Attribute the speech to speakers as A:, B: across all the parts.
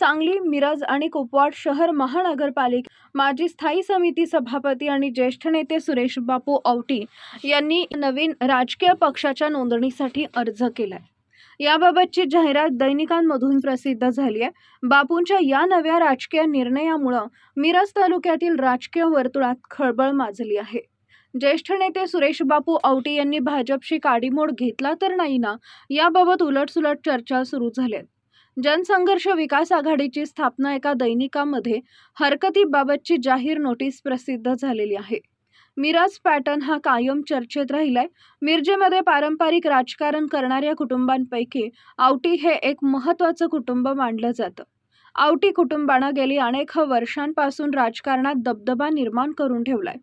A: सांगली मिरज आणि कुपवाड शहर महानगरपालिका माजी स्थायी समिती सभापती आणि ज्येष्ठ नेते सुरेश बापू औटी यांनी नवीन राजकीय पक्षाच्या नोंदणीसाठी अर्ज केलाय. याबाबतची जाहिरात दैनिकांमधून प्रसिद्ध झाली आहे. बापूंच्या या नव्या राजकीय निर्णयामुळं मिरज तालुक्यातील राजकीय वर्तुळात खळबळ माजली आहे. ज्येष्ठ नेते सुरेश बापू औटी यांनी भाजपशी काडीमोड घेतला तर नाही ना? याबाबत उलटसुलट चर्चा सुरू झाल्या जनसंघर्ष विकास आघाडीची स्थापना एका दैनिकामध्ये हरकतीबाबतची जाहीर नोटीस प्रसिद्ध झालेली आहे. मिराज पॅटर्न हा कायम चर्चेत राहिलाय. मिरजेमध्ये पारंपरिक राजकारण करणाऱ्या कुटुंबांपैकी आवटी हे एक महत्त्वाचं कुटुंब मानलं जातं. आवटी कुटुंबानं गेली अनेक वर्षांपासून राजकारणात दबदबा निर्माण करून ठेवलाय.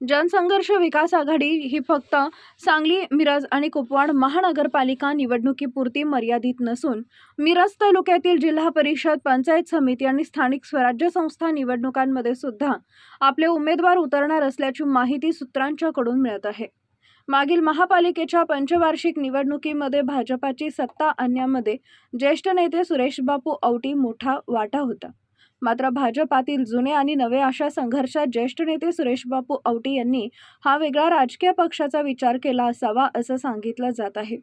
A: जनसंघर्ष विकास आघाडी ही फक्त सांगली मिरज आणि कुपवाड महानगरपालिका निवडणुकीपुरती मर्यादित नसून मिरज तालुक्यातील जिल्हा परिषद पंचायत समिती आणि स्थानिक स्वराज्य संस्था निवडणुकांमध्ये सुद्धा आपले उमेदवार उतरणार असल्याची माहिती सूत्रांच्याकडून मिळत आहे. मागील महापालिकेच्या पंचवार्षिक निवडणुकीमध्ये भाजपाची सत्ता आणण्यामध्ये ज्येष्ठ नेते सुरेशबापू औटी मोठा वाटा होता. मात्र भाजपातील जुने आणि नवे अशा संघर्षात ज्येष्ठ नेते सुरेशबापू औटी यांनी हा वेगळा राजकीय पक्षाचा विचार केला असावा असं सांगितलं जात आहे.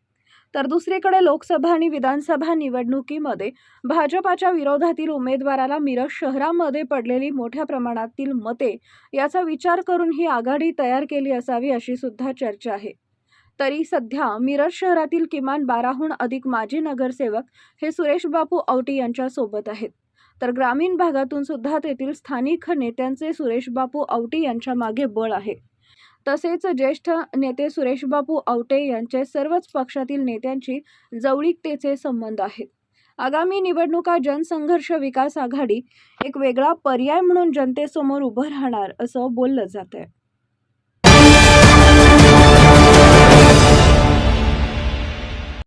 A: तर दुसरीकडे लोकसभा आणि विधानसभा निवडणुकीमध्ये भाजपाच्या विरोधातील उमेदवाराला मिरज शहरामध्ये पडलेली मोठ्या प्रमाणातील मते याचा विचार करून ही आघाडी तयार केली असावी अशी सुद्धा चर्चा आहे. तरी सध्या मिरज शहरातील किमान बाराहून अधिक माजी नगरसेवक हे सुरेश बापू औटी यांच्यासोबत आहेत. तर ग्रामीण भागातून सुद्धा तेथील स्थानिक नेत्यांचे सुरेश बापू औटी यांच्या मागे बळ आहे. तसेच ज्येष्ठ नेते सुरेशबापू औटे यांचे सर्वच पक्षातील नेत्यांची जवळीकतेचे संबंध आहेत. आगामी निवडणुका जनसंघर्ष विकास आघाडी एक वेगळा पर्याय म्हणून जनतेसमोर उभं राहणार असं बोललं जात आहे